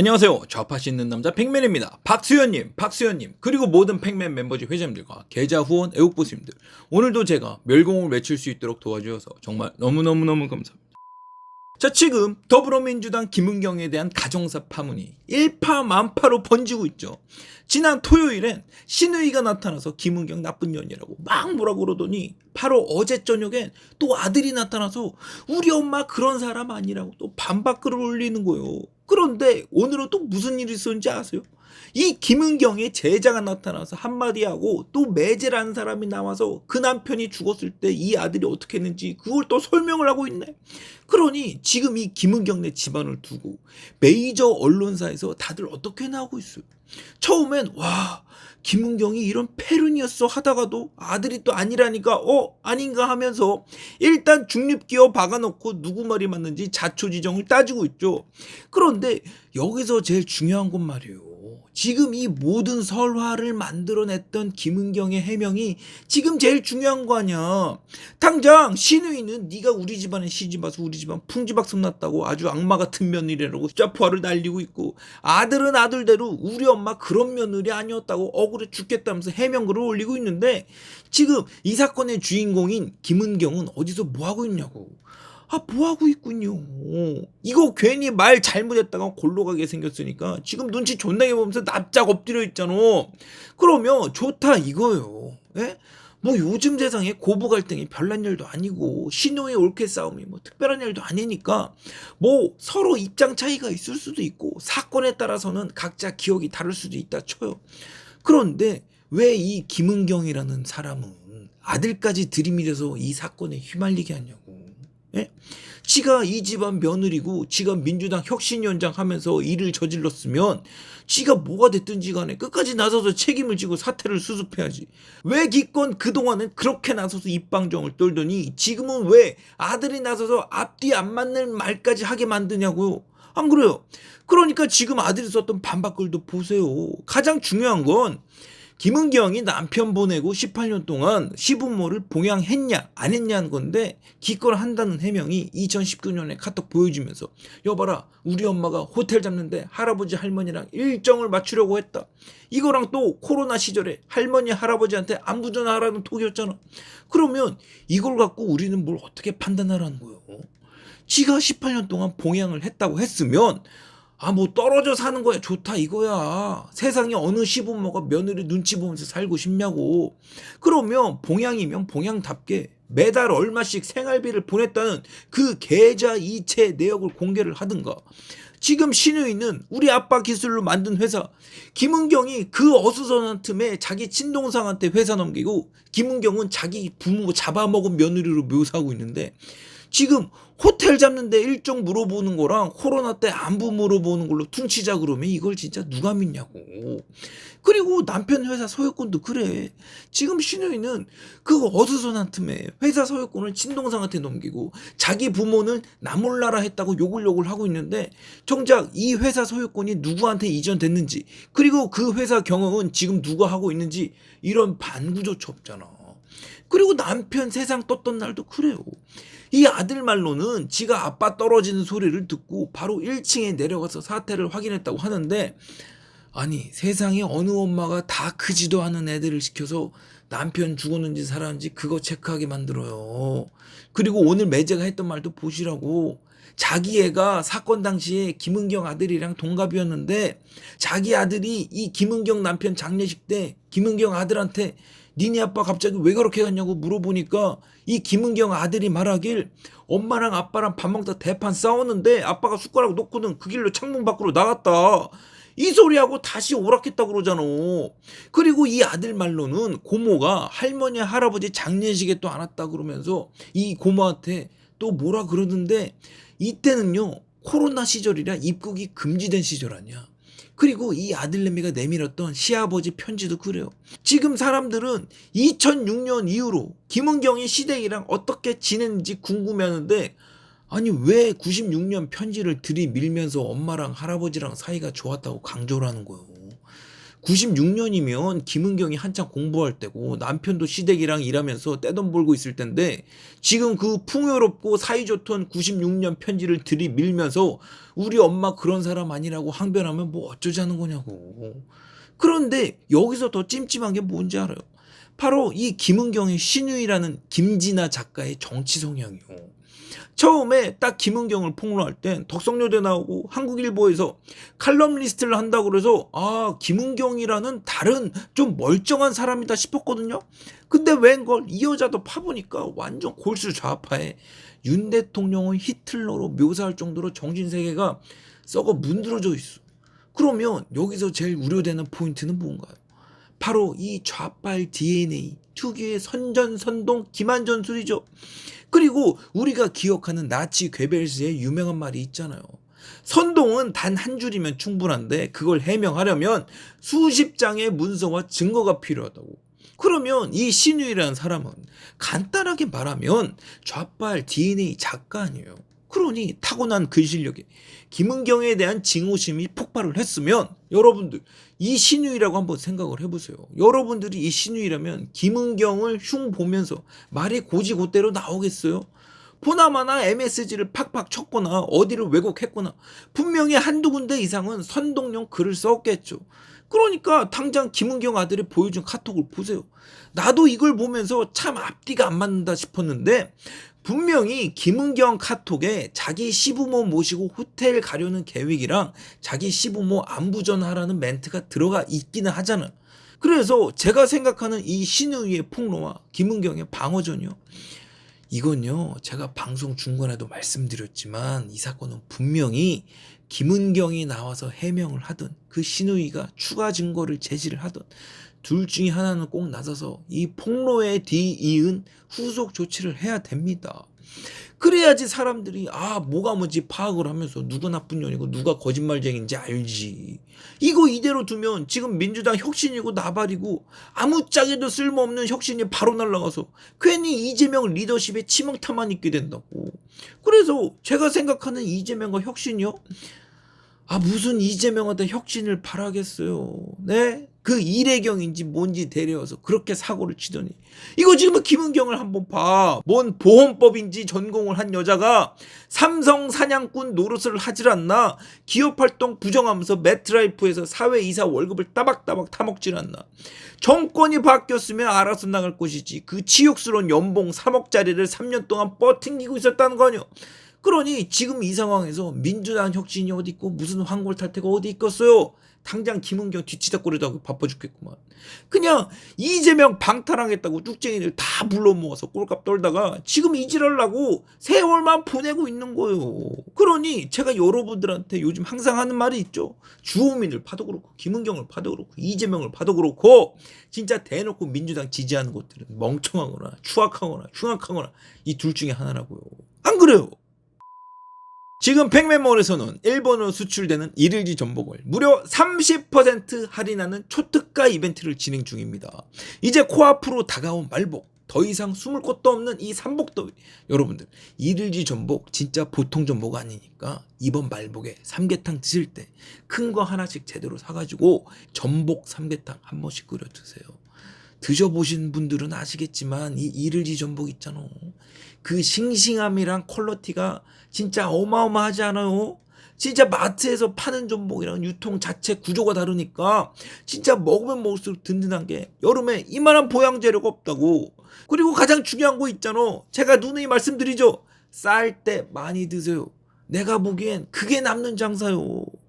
안녕하세요. 좌파 씻는 남자 팩맨입니다. 박수현님, 박수현님, 그리고 모든 팩맨 멤버십 회장님들과 계좌 후원 애국보스님들. 오늘도 제가 멸공을 외칠 수 있도록 도와주셔서 정말 너무너무너무 감사합니다. 자, 지금 더불어민주당 김은경에 대한 가정사 파문이 일파만파로 번지고 있죠. 지난 토요일엔 신우이가 나타나서 김은경 나쁜 년이라고 막 뭐라 그러더니 바로 어제 저녁엔 또 아들이 나타나서 우리 엄마 그런 사람 아니라고 또 반박글을 올리는 거예요. 그런데 오늘은 또 무슨 일이 있었는지 아세요? 이 김은경의 제자가 나타나서 한마디 하고 또 매제라는 사람이 나와서 그 남편이 죽었을 때 이 아들이 어떻게 했는지 그걸 또 설명을 하고 있네. 그러니 지금 이 김은경 네 집안을 두고 메이저 언론사에서 다들 어떻게 나오고 있어요. 처음엔 와 김은경이 이런 패륜이었어 하다가도 아들이 또 아니라니까 어 아닌가 하면서 일단 중립기어 박아놓고 누구 말이 맞는지 자초지정을 따지고 있죠. 그런데 여기서 제일 중요한 건 말이에요. 지금 이 모든 설화를 만들어냈던 김은경의 해명이 지금 제일 중요한 거 아니야. 당장 신우이는 네가 우리 집안에 시집 와서 우리 집안 풍지박 성 났다고 아주 악마 같은 며느리라고 짜포화를 날리고 있고 아들은 아들대로 우리 엄마 그런 며느리 아니었다고 억울해 죽겠다면서 해명글을 올리고 있는데 지금 이 사건의 주인공인 김은경은 어디서 뭐 하고 있냐고. 아, 뭐 하고 있군요. 이거 괜히 말 잘못했다가 골로 가게 생겼으니까 지금 눈치 존나게 보면서 납작 엎드려 있잖아. 그러면 좋다 이거예요. 예? 뭐 요즘 세상에 고부 갈등이 별난 일도 아니고 신호의 올케 싸움이 뭐 특별한 일도 아니니까 뭐 서로 입장 차이가 있을 수도 있고 사건에 따라서는 각자 기억이 다를 수도 있다 쳐요. 그런데 왜 이 김은경이라는 사람은 아들까지 들이밀어서 이 사건에 휘말리게 하냐고. 예? 지가 이 집안 며느리고 지가 민주당 혁신위원장 하면서 일을 저질렀으면 지가 뭐가 됐든지 간에 끝까지 나서서 책임을 지고 사태를 수습해야지. 왜 기껏 그동안은 그렇게 나서서 입방정을 떨더니 지금은 왜 아들이 나서서 앞뒤 안 맞는 말까지 하게 만드냐고요. 안 그래요? 그러니까 지금 아들이 썼던 반박글도 보세요. 가장 중요한 건 김은경이 남편 보내고 18년 동안 시부모를 봉양했냐 안 했냐는 건데 기껏 한다는 해명이 2019년에 카톡 보여주면서 여봐라 우리 엄마가 호텔 잡는데 할아버지 할머니랑 일정을 맞추려고 했다. 이거랑 또 코로나 시절에 할머니 할아버지한테 안부 전화하라는 톡이었잖아. 그러면 이걸 갖고 우리는 뭘 어떻게 판단하라는 거예요? 지가 18년 동안 봉양을 했다고 했으면 아, 뭐 떨어져 사는 거야 좋다 이거야. 세상에 어느 시부모가 며느리 눈치 보면서 살고 싶냐고. 그러면 봉양이면 봉양답게 매달 얼마씩 생활비를 보냈다는 그 계좌 이체 내역을 공개를 하든가. 지금 신우이는 우리 아빠 기술로 만든 회사 김은경이 그 어수선한 틈에 자기 친동생한테 회사 넘기고 김은경은 자기 부모 잡아먹은 며느리로 묘사하고 있는데 지금 호텔 잡는데 일정 물어보는 거랑 코로나 때 안부 물어보는 걸로 퉁치자 그러면 이걸 진짜 누가 믿냐고. 그리고 남편 회사 소유권도 그래. 지금 신우이는 그 어수선한 틈에 회사 소유권을 친동생한테 넘기고 자기 부모는 나 몰라라 했다고 욕을 욕을 하고 있는데 정작 이 회사 소유권이 누구한테 이전됐는지 그리고 그 회사 경영은 지금 누가 하고 있는지 이런 반구조차 없잖아. 그리고 남편 세상 떴던 날도 그래요. 이 아들 말로는 지가 아빠 떨어지는 소리를 듣고 바로 1층에 내려가서 사태를 확인했다고 하는데 아니 세상에 어느 엄마가 다 크지도 않은 애들을 시켜서 남편 죽었는지 살았는지 그거 체크하게 만들어요. 그리고 오늘 매제가 했던 말도 보시라고 자기 애가 사건 당시에 김은경 아들이랑 동갑이었는데 자기 아들이 이 김은경 남편 장례식 때 김은경 아들한테 니네 아빠 갑자기 왜 그렇게 갔냐고 물어보니까 이 김은경 아들이 말하길 엄마랑 아빠랑 밥 먹다 대판 싸웠는데 아빠가 숟가락 놓고는 그 길로 창문 밖으로 나갔다. 이 소리하고 다시 오락했다 그러잖아. 그리고 이 아들 말로는 고모가 할머니 할아버지 장례식에 또 안 왔다 그러면서 이 고모한테 또 뭐라 그러는데 이때는요 코로나 시절이라 입국이 금지된 시절 아니야. 그리고 이 아들내미가 내밀었던 시아버지 편지도 그래요. 지금 사람들은 2006년 이후로 김은경이 시댁이랑 어떻게 지냈는지 궁금해하는데 아니 왜 96년 편지를 들이밀면서 엄마랑 할아버지랑 사이가 좋았다고 강조를 하는 거예요. 96년이면 김은경이 한창 공부할 때고 남편도 시댁이랑 일하면서 떼돈 벌고 있을 텐데 지금 그 풍요롭고 사이좋던 96년 편지를 들이밀면서 우리 엄마 그런 사람 아니라고 항변하면 뭐 어쩌자는 거냐고. 그런데 여기서 더 찜찜한 게 뭔지 알아요? 바로 이 김은경의 신유이라는 김진아 작가의 정치 성향이요. 처음에 딱 김은경을 폭로할 땐 덕성여대 나오고 한국일보에서 칼럼 리스트를 한다고 그래서 아 김은경이라는 다른 좀 멀쩡한 사람이다 싶었거든요. 근데 웬걸 이 여자도 파보니까 완전 골수 좌파에 윤 대통령을 히틀러로 묘사할 정도로 정신세계가 썩어 문드러져 있어. 그러면 여기서 제일 우려되는 포인트는 뭔가요? 바로 이 좌빨 DNA 특유의 선전선동 기만전술이죠. 그리고 우리가 기억하는 나치 괴벨스의 유명한 말이 있잖아요. 선동은 단 한 줄이면 충분한데 그걸 해명하려면 수십 장의 문서와 증거가 필요하다고. 그러면 이 신유이라는 사람은 간단하게 말하면 좌빨 DNA 작가 아니에요. 그러니 타고난 글 실력에 김은경에 대한 징후심이 폭발을 했으면 여러분들 이 신유이라고 한번 생각을 해보세요. 여러분들이 이 신유이라면 김은경을 흉 보면서 말이 고지고대로 나오겠어요? 보나마나 MSG를 팍팍 쳤거나 어디를 왜곡했거나 분명히 한두 군데 이상은 선동용 글을 썼겠죠. 그러니까 당장 김은경 아들이 보여준 카톡을 보세요. 나도 이걸 보면서 참 앞뒤가 안 맞는다 싶었는데 분명히 김은경 카톡에 자기 시부모 모시고 호텔 가려는 계획이랑 자기 시부모 안부 전하라는 멘트가 들어가 있기는 하잖아. 그래서 제가 생각하는 이 신우이의 폭로와 김은경의 방어전이요. 이건요, 제가 방송 중간에도 말씀드렸지만 이 사건은 분명히 김은경이 나와서 해명을 하든 그 신우이가 추가 증거를 제시를 하든 둘 중에 하나는 꼭 나서서 이 폭로에 뒤이은 후속 조치를 해야 됩니다. 그래야지 사람들이 아 뭐가 뭔지 파악을 하면서 누가 나쁜 년이고 누가 거짓말쟁인지 알지. 이거 이대로 두면 지금 민주당 혁신이고 나발이고 아무짝에도 쓸모없는 혁신이 바로 날라가서 괜히 이재명 리더십에 치명타만 있게 된다고. 그래서 제가 생각하는 이재명과 혁신이요. 아 무슨 이재명한테 혁신을 바라겠어요. 네? 그 일회경인지 뭔지 데려와서 그렇게 사고를 치더니 이거 지금 김은경을 한번 봐. 뭔 보험법인지 전공을 한 여자가 삼성 사냥꾼 노릇을 하질 않나? 기업 활동 부정하면서 매트라이프에서 사회 이사 월급을 따박따박 타먹질 않나? 정권이 바뀌었으면 알아서 나갈 것이지. 그 치욕스러운 연봉 3억짜리를 3년 동안 뻗팅기고 있었다는 거 아니야? 그러니 지금 이 상황에서 민주당 혁신이 어디 있고 무슨 황골 탈퇴가 어디 있겠어요? 당장 김은경 뒤치다거리도 하고 바빠 죽겠구만. 그냥 이재명 방탄하겠다고 쭉쟁이들 다 불러 모아서 꼴값 떨다가 지금 이질하려고 세월만 보내고 있는 거예요. 그러니 제가 여러분들한테 요즘 항상 하는 말이 있죠. 주호민을 파도 그렇고 김은경을 파도 그렇고 이재명을 파도 그렇고 진짜 대놓고 민주당 지지하는 것들은 멍청하거나 추악하거나 흉악하거나 이 둘 중에 하나라고요. 안 그래요? 지금 팩맨몰에서는 일본으로 수출되는 일일지 전복을 무려 30% 할인하는 초특가 이벤트를 진행 중입니다. 이제 코앞으로 다가온 말복. 더 이상 숨을 곳도 없는 이 삼복더위. 여러분들, 일일지 전복 진짜 보통 전복 아니니까 이번 말복에 삼계탕 드실 때 큰 거 하나씩 제대로 사가지고 전복 삼계탕 한 번씩 끓여 드세요. 드셔보신 분들은 아시겠지만 이 이를지 전복 있잖아. 그 싱싱함이랑 퀄러티가 진짜 어마어마하지 않아요? 진짜 마트에서 파는 전복이랑 유통 자체 구조가 다르니까 진짜 먹으면 먹을수록 든든한 게 여름에 이만한 보양 재료가 없다고. 그리고 가장 중요한 거 있잖아. 제가 누누이 말씀드리죠. 쌀 때 많이 드세요. 내가 보기엔 그게 남는 장사요.